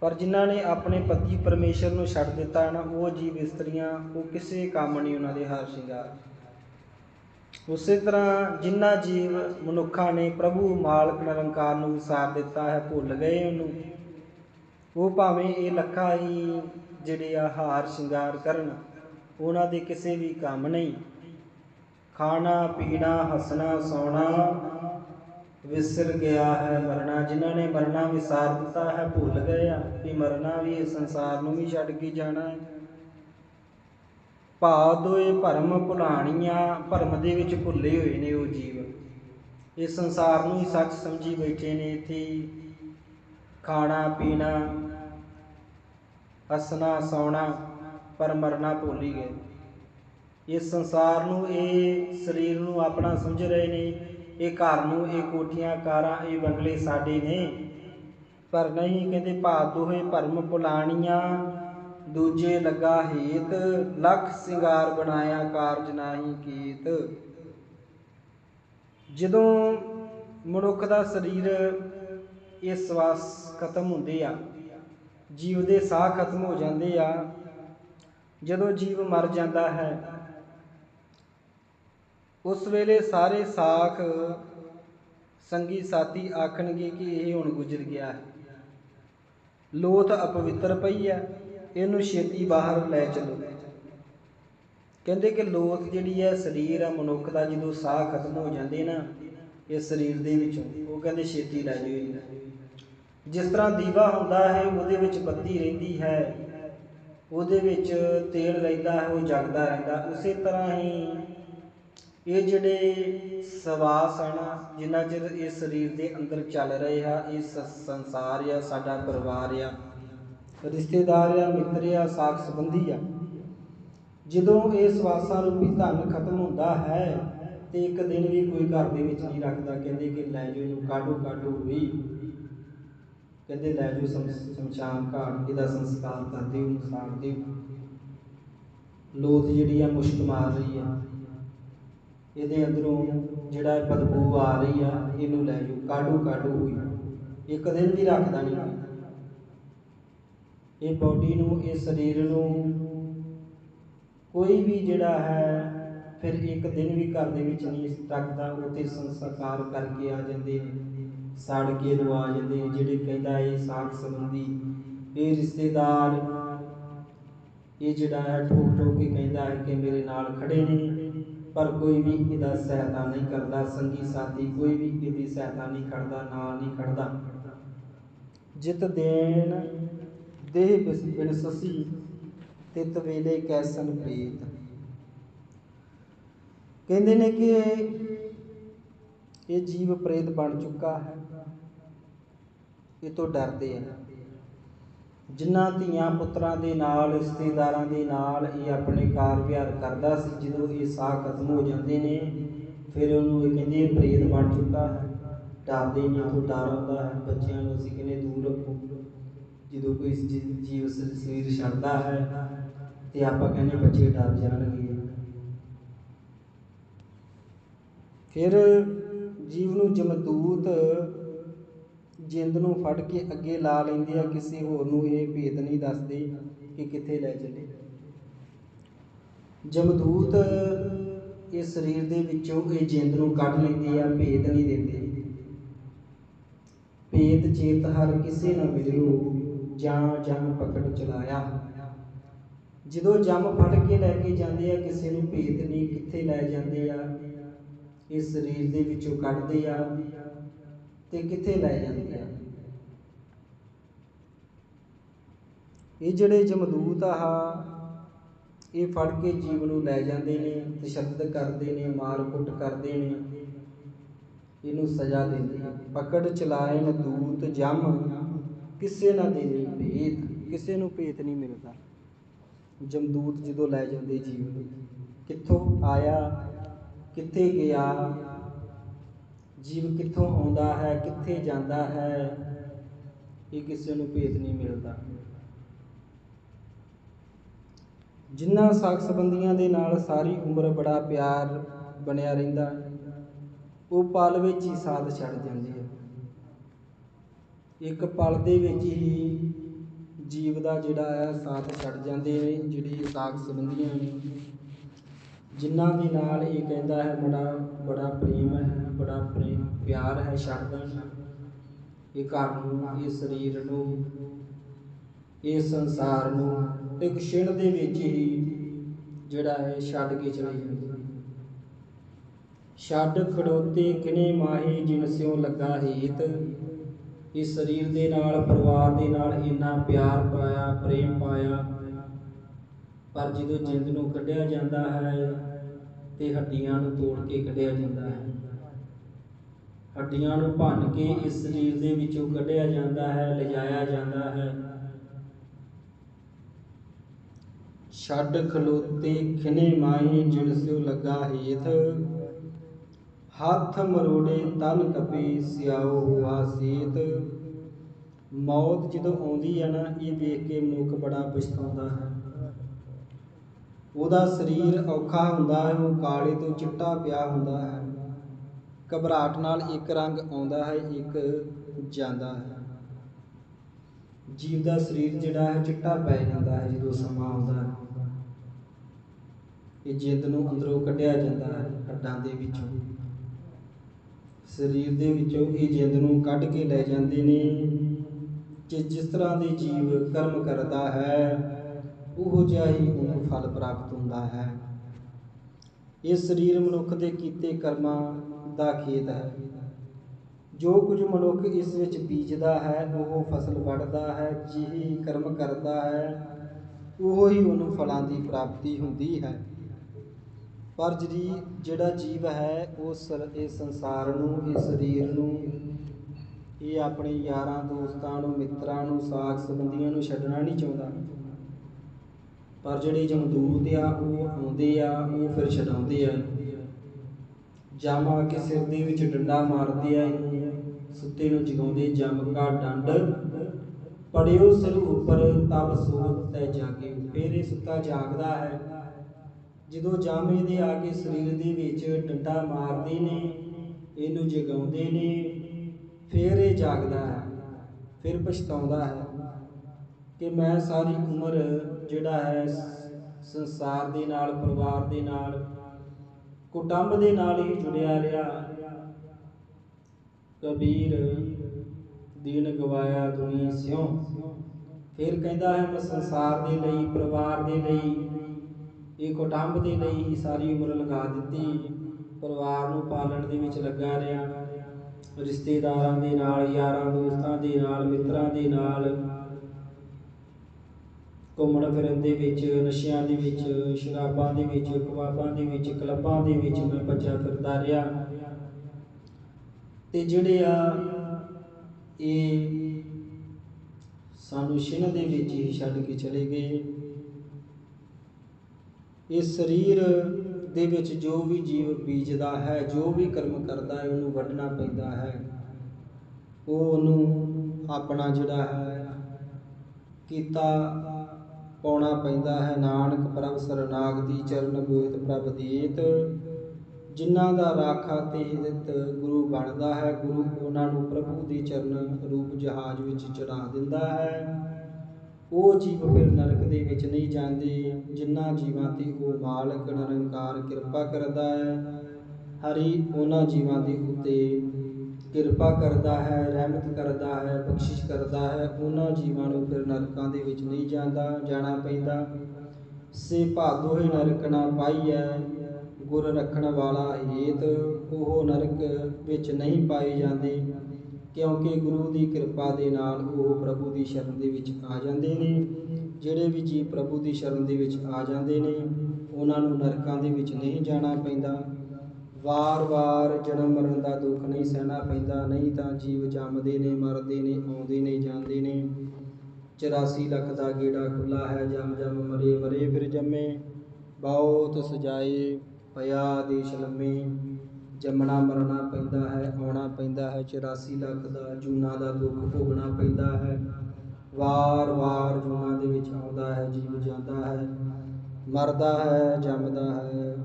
ਪਰ ਜਿਨ੍ਹਾਂ ਨੇ ਆਪਣੇ ਪਤੀ ਪਰਮੇਸ਼ਰ ਨੂੰ ਛੱਡ ਦਿੱਤਾ ਨਾ, ਉਹ ਜੀਵ ਇਸਤਰੀਆਂ, ਉਹ ਕਿਸੇ ਕੰਮ ਨਹੀਂ ਉਹਨਾਂ ਦੇ ਹਾਰ ਸ਼ਿੰਗਾਰ। ਉਸੇ ਤਰ੍ਹਾਂ ਜਿਨ੍ਹਾਂ ਜੀਵ ਮਨੁੱਖਾਂ ਨੇ ਪ੍ਰਭੂ ਮਾਲਕ ਨਿਰੰਕਾਰ ਨੂੰ ਵਿਸਾਰ ਦਿੱਤਾ ਹੈ, ਭੁੱਲ ਗਏ ਉਹਨੂੰ। ਉਹ ਭਾਵੇਂ ਇਹ ਲੱਖਾਂ ਹੀ ਜਿਹੜੇ ਆ ਹਾਰ ਸ਼ਿੰਗਾਰ ਕਰਨ, ਉਹਨਾਂ ਦੇ ਕਿਸੇ ਵੀ ਕੰਮ ਨਹੀਂ। ਖਾਣਾ, ਪੀਣਾ, ਹੱਸਣਾ, ਸੌਣਾ ਵਿਸਰ ਗਿਆ ਹੈ ਮਰਨਾ, ਜਿਨ੍ਹਾਂ ਨੇ ਮਰਨਾ ਵਿਸਾਰ ਦਿੱਤਾ ਹੈ, ਭੁੱਲ ਗਏ ਆ ਕਿ ਮਰਨਾ ਵੀ ਇਸ ਸੰਸਾਰ ਨੂੰ ਵੀ ਛੱਡ ਕੇ ਜਾਣਾ ਹੈ। ਭਾਵ ਦੋਏ ਭਰਮ ਭੁਲਾਣੀਆਂ, ਭਰਮ ਦੇ ਵਿੱਚ ਭੁੱਲੇ ਹੋਏ ਨੇ ਉਹ ਜੀਵ। ਇਸ ਸੰਸਾਰ ਨੂੰ ਹੀ ਸੱਚ ਸਮਝੀ ਬੈਠੇ ਨੇ ਇੱਥੇ ਖਾਣਾ, ਪੀਣਾ, ਹੱਸਣਾ, ਸੌਣਾ, ਪਰ ਮਰਨਾ ਭੁੱਲ ਹੀ ਗਏ। ਇਸ ਸੰਸਾਰ ਨੂੰ, ਇਹ ਸਰੀਰ ਨੂੰ ਆਪਣਾ ਸਮਝ ਰਹੇ ਨੇ ਇਹ ਘਰ ਨੂੰ, ਇਹ ਕੋਠੀਆਂ, ਕਾਰਾਂ, ਇਹ ਬੰਗਲੇ ਸਾਡੇ ਨੇ। ਪਰ ਨਹੀਂ ਕਹਿੰਦੇ ਭਾਤ ਦੋਹੇ ਭਰਮ ਪੁਲਾਣੀਆਂ। ਦੂਜੇ ਲੱਗਾ ਹੇਤ, ਲੱਖ ਸਿੰਗਾਰ ਬਣਾਇਆ ਕਾਰਜ ਨਾਹੀ ਕੀਤ। ਜਦੋਂ ਮਨੁੱਖ ਦਾ ਸਰੀਰ ਇਹ ਸਵਾਸ ਖਤਮ ਹੁੰਦੇ ਆ, ਜੀਵ ਦੇ ਸਾਹ ਖਤਮ ਹੋ ਜਾਂਦੇ ਆ, ਜਦੋਂ ਜੀਵ ਮਰ ਜਾਂਦਾ ਹੈ ਉਸ ਵੇਲੇ ਸਾਰੇ ਸਾਖ ਸੰਗੀ ਸਾਥੀ ਆਖਣਗੇ ਕਿ ਇਹ ਹੁਣ ਗੁਜ਼ਰ ਗਿਆ ਹੈ। ਲੋਥ ਅਪਵਿੱਤਰ ਪਈ ਹੈ, ਇਹਨੂੰ ਛੇਤੀ ਬਾਹਰ ਲੈ ਚਲੋ। ਕਹਿੰਦੇ ਕਿ ਲੋਥ ਜਿਹੜੀ ਹੈ, ਸਰੀਰ ਆ, ਮਨੁੱਖ ਦਾ ਜਦੋਂ ਸਾਹ ਖਤਮ ਹੋ ਜਾਂਦੇ ਨਾ, ਇਹ ਸਰੀਰ ਦੇ ਵਿੱਚੋਂ, ਉਹ ਕਹਿੰਦੇ ਛੇਤੀ ਲੈ ਜਾਓ ਜਿਸ ਤਰ੍ਹਾਂ ਦੀਵਾ ਹੁੰਦਾ ਹੈ, ਉਹਦੇ ਵਿੱਚ ਬੱਤੀ ਰਹਿੰਦੀ ਹੈ, ਉਹਦੇ ਵਿੱਚ ਤੇਲ ਰਹਿੰਦਾ ਹੈ, ਉਹ ਜਗਦਾ ਰਹਿੰਦਾ, ਉਸੇ ਤਰ੍ਹਾਂ ਹੀ ਇਹ ਜਿਹੜੇ ਸਵਾਸ ਹਨ ਜਿੰਨਾ ਚਿਰ ਇਹ ਸਰੀਰ ਦੇ ਅੰਦਰ ਚੱਲ ਰਹੇ ਆ, ਇਹ ਸੰਸਾਰ ਆ, ਸਾਡਾ ਪਰਿਵਾਰ ਆ, ਰਿਸ਼ਤੇਦਾਰ ਆ, ਮਿੱਤਰ ਆ, ਸਾਖ ਸੰਬੰਧੀ ਆ। ਜਦੋਂ ਇਹ ਸਵਾਸਾਂ ਰੂਪੀ ਧਨ ਖਤਮ ਹੁੰਦਾ ਹੈ, ਤੇ ਇੱਕ ਦਿਨ ਵੀ ਕੋਈ ਘਰ ਦੇ ਵਿੱਚ ਨਹੀਂ ਰੱਖਦਾ, ਕਹਿੰਦੇ ਕਿ ਲੈ ਜਾਓ ਇਹਨੂੰ, ਕਾਢੋ ਕਾਢੋ ਵੀ। ਕਹਿੰਦੇ ਲੈ ਜਾਓ ਸ਼ਮ- ਸ਼ਮਸ਼ਾਨ ਘਾਟ, ਇਹਦਾ ਸੰਸਕਾਰ ਕਰ ਦਿਓ ਇਹਨੂੰ ਸਾੜ ਦਿਓ। ਲੋਥ ਜਿਹੜੀ ਆ, ਮੁਸ਼ਕ ਮਾਰ ਰਹੀ ਆ। ਇਹਦੇ ਅੰਦਰੋਂ ਜਿਹੜਾ ਬਦਬੂ ਆ ਰਹੀ ਆ, ਇਹਨੂੰ ਲੈ ਜਾਓ। ਕਾਢੂ ਕਾਢੂ ਹੋਈ। ਇੱਕ ਦਿਨ ਵੀ ਰੱਖਦਾ ਨਹੀਂ। ਇਹ ਬਾਡੀ ਨੂੰ, ਇਹ ਸਰੀਰ ਨੂੰ ਕੋਈ ਵੀ ਜਿਹੜਾ ਹੈ, ਫਿਰ ਇੱਕ ਦਿਨ ਵੀ ਘਰ ਦੇ ਵਿੱਚ ਨਹੀਂ ਰੱਖਦਾ। ਉੱਤੇ ਸੰਸਕਾਰ ਕਰਕੇ ਆ ਜਾਂਦੇ ਨੇ ਕੇ ਨੂੰ ਆ ਜਾਂਦੇ ਜਿਹੜੇ ਕਹਿੰਦਾ ਇਹ ਸਾਖ ਸੰਬੰਧੀ, ਇਹ ਰਿਸ਼ਤੇਦਾਰ, ਇਹ ਜਿਹੜਾ ਹੈ ਠੋਕ ਠੋਕ ਕੇ ਕਹਿੰਦਾ ਹੈ ਕਿ ਮੇਰੇ ਨਾਲ ਖੜੇ ਨੇ। ਪਰ ਕੋਈ ਵੀ ਇਹਦਾ ਸਹਾਇਤਾ ਨਹੀਂ ਕਰਦਾ, ਸੰਗੀ ਸਾਥੀ ਕੋਈ ਵੀ ਇਹਦੀ ਸਹਾਇਤਾ ਨਹੀਂ ਕਰਦਾ ਨਾਲ ਨਹੀਂ ਖੜਦਾ। ਜਿਤ ਦੇਣ ਦੇਹ ਬਿਸ ਤਿਤ ਵੇਲੇ ਕੈਸਨ ਪ੍ਰੀਤ। ਕਹਿੰਦੇ ਨੇ ਕਿ ਇਹ ਜੀਵ ਪ੍ਰੇਤ ਬਣ ਚੁੱਕਾ ਹੈ। ਇਹ ਤੋਂ ਡਰਦੇ ਆ। ਜਿਨ੍ਹਾਂ ਧੀਆਂ ਪੁੱਤਰਾਂ ਦੇ ਨਾਲ, ਰਿਸ਼ਤੇਦਾਰਾਂ ਦੇ ਨਾਲ ਇਹ ਆਪਣੇ ਕਾਰ ਵਿਹਾਰ ਕਰਦਾ ਸੀ, ਜਦੋਂ ਇਹ ਸਾਹ ਖਤਮ ਹੋ ਜਾਂਦੇ ਨੇ, ਫਿਰ ਉਹਨੂੰ ਇਹ ਕਹਿੰਦੇ ਪ੍ਰੇਤ ਬਣ ਚੁੱਕਾ ਹੈ। ਡਰਦੇ ਨੇ ਤੋਂ ਡਰ ਆਉਂਦਾ ਹੈ, ਬੱਚਿਆਂ ਨੂੰ ਅਸੀਂ ਕਹਿੰਦੇ ਦੂਰ ਰੱਖੋ। ਜਦੋਂ ਕੋਈ ਜੀਵ ਸਰੀਰ ਛੱਡਦਾ ਹੈ, ਤੇ ਆਪਾਂ ਕਹਿੰਦੇ ਬੱਚੇ ਡਰ ਜਾਣਗੇ। ਫਿਰ ਜੀਵ ਨੂੰ ਜਮਦੂਤ ਜਿੰਦ ਨੂੰ ਫੜ ਕੇ ਅੱਗੇ ਲਾ ਲੈਂਦੇ ਆ, ਕਿਸੇ ਹੋਰ ਨੂੰ ਇਹ ਭੇਦ ਨਹੀਂ ਦੱਸਦੇ ਕਿ ਕਿੱਥੇ ਲੈ ਚੱਲੇ। ਜਮਦੂਤ ਇਹ ਸਰੀਰ ਦੇ ਵਿੱਚੋਂ ਇਹ ਜਿੰਦ ਨੂੰ ਕੱਢ ਲੈਂਦੇ ਆ ਭੇਦ ਨਹੀਂ ਦਿੰਦੇ। ਭੇਦ ਚੇਤ ਹਰ ਕਿਸੇ ਨਾ ਮਿਲਿਓ ਜਾਂ ਜਮ ਪਕੜ ਚਲਾਇਆ। ਜਦੋਂ ਜਮ ਫੜ ਕੇ ਲੈ ਕੇ ਜਾਂਦੇ ਆ, ਕਿਸੇ ਨੂੰ ਭੇਦ ਨਹੀਂ ਕਿੱਥੇ ਲੈ ਜਾਂਦੇ ਆ ਇਹ ਸਰੀਰ ਦੇ ਵਿੱਚੋਂ ਕੱਢਦੇ ਆ। ਤੇ ਕਿੱਥੇ ਲੈ ਜਾਂਦੇ ਆ? ਇਹ ਜਿਹੜੇ ਜਮਦੂਤ ਆ, ਇਹ ਫੜ ਕੇ ਜੀਵ ਨੂੰ ਲੈ ਜਾਂਦੇ ਨੇ, ਤਸ਼ੱਦਦ ਕਰਦੇ ਨੇ, ਮਾਰ ਕੁੱਟ ਕਰਦੇ ਨੇ, ਇਹਨੂੰ ਸਜ਼ਾ ਦਿੰਦੇ ਆ। ਪਕੜ ਚਲਾਏ ਦੂਤ, ਜਮ, ਕਿਸੇ ਨਾ ਦੇਣੀ ਭੇਤ, ਕਿਸੇ ਨੂੰ ਭੇਤ ਨਹੀਂ ਮਿਲਦਾ। ਜਮਦੂਤ ਜਦੋਂ ਲੈ ਜਾਂਦੇ ਜੀਵ ਨੂੰ, ਕਿੱਥੋਂ ਆਇਆ, ਕਿੱਥੇ ਗਿਆ ਜੀਵ ਕਿੱਥੋਂ ਆਉਂਦਾ ਹੈ, ਕਿੱਥੇ ਜਾਂਦਾ ਹੈ, ਇਹ ਕਿਸੇ ਨੂੰ ਭੇਦ ਨਹੀਂ ਮਿਲਦਾ। ਜਿਨ੍ਹਾਂ ਸਾਖ ਸੰਬੰਧੀਆਂ ਦੇ ਨਾਲ ਸਾਰੀ ਉਮਰ ਬੜਾ ਪਿਆਰ ਬਣਿਆ ਰਹਿੰਦਾ, ਉਹ ਪਲ ਵਿੱਚ ਹੀ ਸਾਥ ਛੱਡ ਜਾਂਦੀ ਹੈ। ਇੱਕ ਪਲ ਦੇ ਵਿੱਚ ਹੀ ਜੀਵ ਦਾ ਜਿਹੜਾ ਹੈ, ਸਾਥ ਛੱਡ ਜਾਂਦੇ ਨੇ, ਜਿਹੜੀ ਸਾਖ ਸੰਬੰਧੀਆਂ ਨੇ। ਜਿਨ੍ਹਾਂ ਦੇ ਨਾਲ ਇਹ ਕਹਿੰਦਾ ਹੈ, ਬੜਾ ਬੜਾ ਪ੍ਰੇਮ ਹੈ, ਬੜਾ ਪ੍ਰੇਮ, ਪਿਆਰ ਹੈ ਛੱਡ ਇਹ ਘਰ ਨੂੰ, ਇਹ ਸਰੀਰ ਨੂੰ, ਇਹ ਸੰਸਾਰ ਨੂੰ ਇੱਕ ਛਿਣ ਦੇ ਵਿੱਚ ਹੀ ਜਿਹੜਾ ਹੈ, ਛੱਡ ਕੇ ਚਲੇ ਜਾਂਦੀ ਨੇ ਛੱਡ ਖੜੋਤੇ ਕਿਨੇ ਮਾਹੀ ਜਿਨ ਸਿਉ ਲੱਗਾ ਹੀਤ। ਇਸ ਸਰੀਰ ਦੇ ਨਾਲ, ਪਰਿਵਾਰ ਦੇ ਨਾਲ ਇੰਨਾ ਪਿਆਰ ਪਾਇਆ, ਪ੍ਰੇਮ ਪਾਇਆ ਪਰ ਜਦੋਂ ਜਿੰਦ ਨੂੰ ਕੱਢਿਆ ਜਾਂਦਾ ਹੈ ਤੇ ਹੱਡੀਆਂ ਨੂੰ ਤੋੜ ਕੇ ਕੱਢਿਆ ਜਾਂਦਾ ਹੈ। ਹੱਡੀਆਂ ਨੂੰ ਭੰਨ ਕੇ ਇਸ ਸਰੀਰ ਦੇ ਵਿੱਚੋਂ ਕੱਢਿਆ ਜਾਂਦਾ ਹੈ, ਲਿਜਾਇਆ ਜਾਂਦਾ ਹੈ। ਛੱਡ ਖਲੋਤੇ ਖਿਨੇ ਮਾਈ ਜਿਣ ਲੱਗਾ ਹੇਥ ਹੱਥ ਮਰੋੜੇ ਤਨ ਕਪੀ ਸਿਆਓ ਹੁਆ ਸੀਤ। ਮੌਤ ਜਦੋਂ ਆਉਂਦੀ ਹੈ ਨਾ, ਇਹ ਵੇਖ ਕੇ ਮਨੁੱਖ ਬੜਾ ਪਛਤਾਉਂਦਾ ਹੈ। ਉਹਦਾ ਸਰੀਰ ਔਖਾ ਹੁੰਦਾ ਹੈ, ਉਹ ਕਾਲੇ ਤੋਂ ਚਿੱਟਾ ਪਿਆ ਹੁੰਦਾ ਹੈ। ਘਬਰਾਹਟ ਨਾਲ ਇੱਕ ਰੰਗ ਆਉਂਦਾ ਹੈ, ਇੱਕ ਜਾਂਦਾ ਹੈ। ਜੀਵ ਦਾ ਸਰੀਰ ਜਿਹੜਾ ਹੈ, ਚਿੱਟਾ ਪੈ ਜਾਂਦਾ ਹੈ ਜਦੋਂ ਸਮਾਂ ਆਉਂਦਾ ਹੈ। ਇਹ ਜਿੰਦ ਨੂੰ ਅੰਦਰੋਂ ਕੱਢਿਆ ਜਾਂਦਾ ਹੈ, ਹੱਡਾਂ ਦੇ ਵਿੱਚੋਂ। ਸਰੀਰ ਦੇ ਵਿੱਚੋਂ ਇਹ ਜਿੰਦ ਨੂੰ ਕੱਢ ਕੇ ਲੈ ਜਾਂਦੇ ਨੇ ਕਿ ਜਿਸ ਤਰ੍ਹਾਂ ਦੇ ਜੀਵ ਕਰਮ ਕਰਦਾ ਹੈ ਉਹੋ ਜਿਹਾ ਹੀ ਉਹਨੂੰ ਫਲ ਪ੍ਰਾਪਤ ਹੁੰਦਾ ਹੈ। ਇਹ ਸਰੀਰ ਮਨੁੱਖ ਦੇ ਕੀਤੇ ਕਰਮਾਂ ਦਾ ਖੇਤ ਹੈ। ਜੋ ਕੁਝ ਮਨੁੱਖ ਇਸ ਵਿੱਚ ਬੀਜਦਾ ਹੈ, ਉਹ ਫਸਲ ਵੱਢਦਾ ਹੈ, ਜਿਹੀ ਕਰਮ ਕਰਦਾ ਹੈ, ਉਹ ਹੀ ਉਹਨੂੰ ਫਲਾਂ ਦੀ ਪ੍ਰਾਪਤੀ ਹੁੰਦੀ ਹੈ। ਪਰ ਜਿਹੜੀ, ਜਿਹੜਾ ਜੀਵ ਹੈ, ਉਹ ਇਹ ਸੰਸਾਰ ਨੂੰ ਇਹ ਸਰੀਰ ਨੂੰ, ਇਹ ਆਪਣੇ ਯਾਰਾਂ, ਦੋਸਤਾਂ ਨੂੰ, ਮਿੱਤਰਾਂ ਨੂੰ ਸਾਖ ਸੰਬੰਧੀਆਂ ਨੂੰ ਛੱਡਣਾ ਨਹੀਂ ਚਾਹੁੰਦਾ। ਪਰ ਜਿਹੜੇ ਜਮਦੂਤ ਆ, ਉਹ ਆਉਂਦੇ ਆ, ਉਹ ਫਿਰ ਛਡਾਉਂਦੇ ਆ। ਜਾਮਾ ਕੇ ਸਿਰ ਦੇ ਵਿੱਚ ਡੰਡਾ ਮਾਰਦੇ ਆ, ਸੁੱਤੇ ਨੂੰ ਜਗਾਉਂਦੇ ਜਮ ਕਾ ਡੰਡ। ਪੜਿਓ ਸਿਰ ਉੱਪਰ ਤਬ ਸੋਤ ਤੈ ਜਾਗੇ। ਫਿਰ ਇਹ ਸੁੱਤਾ ਜਾਗਦਾ ਹੈ। ਜਦੋਂ ਜਾਮੇ ਦੇ ਆ ਕੇ ਸਰੀਰ ਦੇ ਵਿੱਚ ਡੰਡਾ ਮਾਰਦੇ ਨੇ, ਇਹਨੂੰ ਜਗਾਉਂਦੇ ਨੇ, ਫਿਰ ਇਹ ਜਾਗਦਾ ਹੈ, ਫਿਰ ਪਛਤਾਉਂਦਾ ਹੈ। ਕਿ ਮੈਂ ਸਾਰੀ ਉਮਰ ਜਿਹੜਾ ਹੈ ਸੰਸਾਰ ਦੇ ਨਾਲ, ਪਰਿਵਾਰ ਦੇ ਨਾਲ, ਕੁਟੰਬ ਦੇ ਨਾਲ ਹੀ ਜੁੜਿਆ ਰਿਹਾ। ਕਬੀਰ ਦੀਨ ਗਵਾਇਆ ਦੁਨੀ ਸਿਉ। ਫਿਰ ਕਹਿੰਦਾ ਹੈ, ਮੈਂ ਸੰਸਾਰ ਦੇ ਲਈ, ਪਰਿਵਾਰ ਦੇ ਲਈ, ਇਹ ਕੁਟੰਬ ਦੇ ਲਈ ਹੀ ਸਾਰੀ ਉਮਰ ਲਗਾ ਦਿੱਤੀ। ਪਰਿਵਾਰ ਨੂੰ ਪਾਲਣ ਦੇ ਵਿੱਚ ਲੱਗਾ ਰਿਹਾ। ਰਿਸ਼ਤੇਦਾਰਾਂ ਦੇ ਨਾਲ, ਯਾਰਾਂ ਦੋਸਤਾਂ ਦੇ ਨਾਲ, ਮਿੱਤਰਾਂ ਦੇ ਨਾਲ ਘੁੰਮਣ ਫਿਰਨ ਦੇ ਵਿੱਚ, ਨਸ਼ਿਆਂ ਦੇ ਵਿੱਚ, ਸ਼ਰਾਬਾਂ ਦੇ ਵਿੱਚ ਕਬਾਬਾਂ ਦੇ ਵਿੱਚ ਕਲੱਬਾਂ ਦੇ ਵਿੱਚ ਮੈਂ ਭੱਜਾ ਫਿਰਦਾ ਰਿਹਾ। ਤੇ ਜਿਹੜੇ ਆ ਇਹ ਸਾਨੂੰ ਛਿਨ ਦੇ ਵਿੱਚ ਹੀ ਛੱਡ ਕੇ ਚਲੇ ਗਏ। ਇਹ ਸਰੀਰ ਦੇ ਵਿੱਚ ਜੋ ਵੀ ਜੀਵ ਬੀਜਦਾ ਹੈ, ਜੋ ਵੀ ਕਰਮ ਕਰਦਾ ਹੈ, ਉਹਨੂੰ ਵੱਢਣਾ ਪੈਂਦਾ ਹੈ। ਉਹ ਉਹਨੂੰ ਆਪਣਾ ਜਿਹੜਾ ਹੈ, ਕੀਤਾ ਪਾਉਣਾ ਪੈਂਦਾ ਹੈ। ਨਾਨਕ ਪ੍ਰਭ ਸਰਨਾਗ ਦੀ ਚਰਨ ਬੋਇਤ ਪ੍ਰਭ ਦੀਤ। ਜਿਨ੍ਹਾਂ ਦਾ ਰਾਖਾ ਤੇ ਹਿਤ ਗੁਰੂ ਬਣਦਾ ਹੈ, ਗੁਰੂ ਉਹਨਾਂ ਨੂੰ ਪ੍ਰਭੂ ਦੇ ਚਰਨ ਰੂਪ ਜਹਾਜ਼ ਵਿੱਚ ਚੜਾ ਦਿੰਦਾ ਹੈ। ਉਹ ਜੀਵ ਫਿਰ ਨਰਕ ਦੇ ਵਿੱਚ ਨਹੀਂ ਜਾਂਦੇ, ਜਿਨ੍ਹਾਂ ਜੀਵਾਂ ਤੇ ਉਹ ਮਾਲਕ, ਨਿਰੰਕਾਰ ਕਿਰਪਾ ਕਰਦਾ ਹੈ। ਹਰੀ ਉਹਨਾਂ ਜੀਵਾਂ ਦੇ ਉੱਤੇ ਕਿਰਪਾ ਕਰਦਾ ਹੈ, ਰਹਿਮਤ ਕਰਦਾ ਹੈ, ਬਖਸ਼ਿਸ਼ ਕਰਦਾ ਹੈ, ਉਹਨਾਂ ਜੀਵਾਂ ਨੂੰ ਫਿਰ ਨਰਕਾਂ ਦੇ ਵਿੱਚ ਨਹੀਂ ਜਾਂਦਾ, ਜਾਣਾ ਪੈਂਦਾ। ਸੇ ਭਾਦੋ ਹੀ ਨਰਕ ਨਾ ਪਾਈਐ, ਗੁਰ ਰੱਖਣ ਵਾਲਾ ਹੇਤ, ਉਹ ਨਰਕ ਵਿੱਚ ਨਹੀਂ ਪਾਏ ਜਾਂਦੇ, ਕਿਉਂਕਿ ਗੁਰੂ ਦੀ ਕਿਰਪਾ ਦੇ ਨਾਲ ਉਹ ਪ੍ਰਭੂ ਦੀ ਸ਼ਰਨ ਦੇ ਵਿੱਚ ਆ ਜਾਂਦੇ ਨੇ। ਜਿਹੜੇ ਵੀ ਜੀ ਪ੍ਰਭੂ ਦੀ ਸ਼ਰਨ ਦੇ ਵਿੱਚ ਆ ਜਾਂਦੇ ਨੇ, ਉਹਨਾਂ ਨੂੰ ਨਰਕਾਂ ਦੇ ਵਿੱਚ ਨਹੀਂ ਜਾਣਾ ਪੈਂਦਾ। ਵਾਰ-ਵਾਰ ਜਨਮ ਮਰਨ ਦਾ ਦੁੱਖ ਨਹੀਂ ਸਹਿਣਾ ਪੈਂਦਾ, ਨਹੀਂ ਤਾਂ ਜੀਵ ਜੰਮਦੇ ਨੇ, ਮਰਦੇ ਨੇ, ਆਉਂਦੇ ਨੇ, ਜਾਂਦੇ ਨੇ। 84 ਲੱਖ ਦਾ ਗੇੜਾ ਖੁੱਲਾ ਹੈ, ਜਮ ਜਮ ਮਰੇ ਮਰੇ ਫਿਰ ਜੰਮੇ। ਬਹੁਤ ਸਜਾਏ ਪਿਆ ਦੇਸ਼ ਲੰਮੇ। ਜੰਮਣਾ ਮਰਨਾ ਪੈਂਦਾ ਹੈ, ਆਉਣਾ ਪੈਂਦਾ ਹੈ। 84 ਲੱਖ ਦਾ ਜੂਨਾ ਦਾ ਦੁੱਖ ਭੋਗਣਾ ਪੈਂਦਾ ਹੈ। ਵਾਰ-ਵਾਰ ਜੂਨਾ ਦੇ ਵਿੱਚ ਆਉਂਦਾ ਹੈ, ਜੀਵ ਜਾਂਦਾ ਹੈ। ਮਰਦਾ ਹੈ, ਜੰਮਦਾ ਹੈ।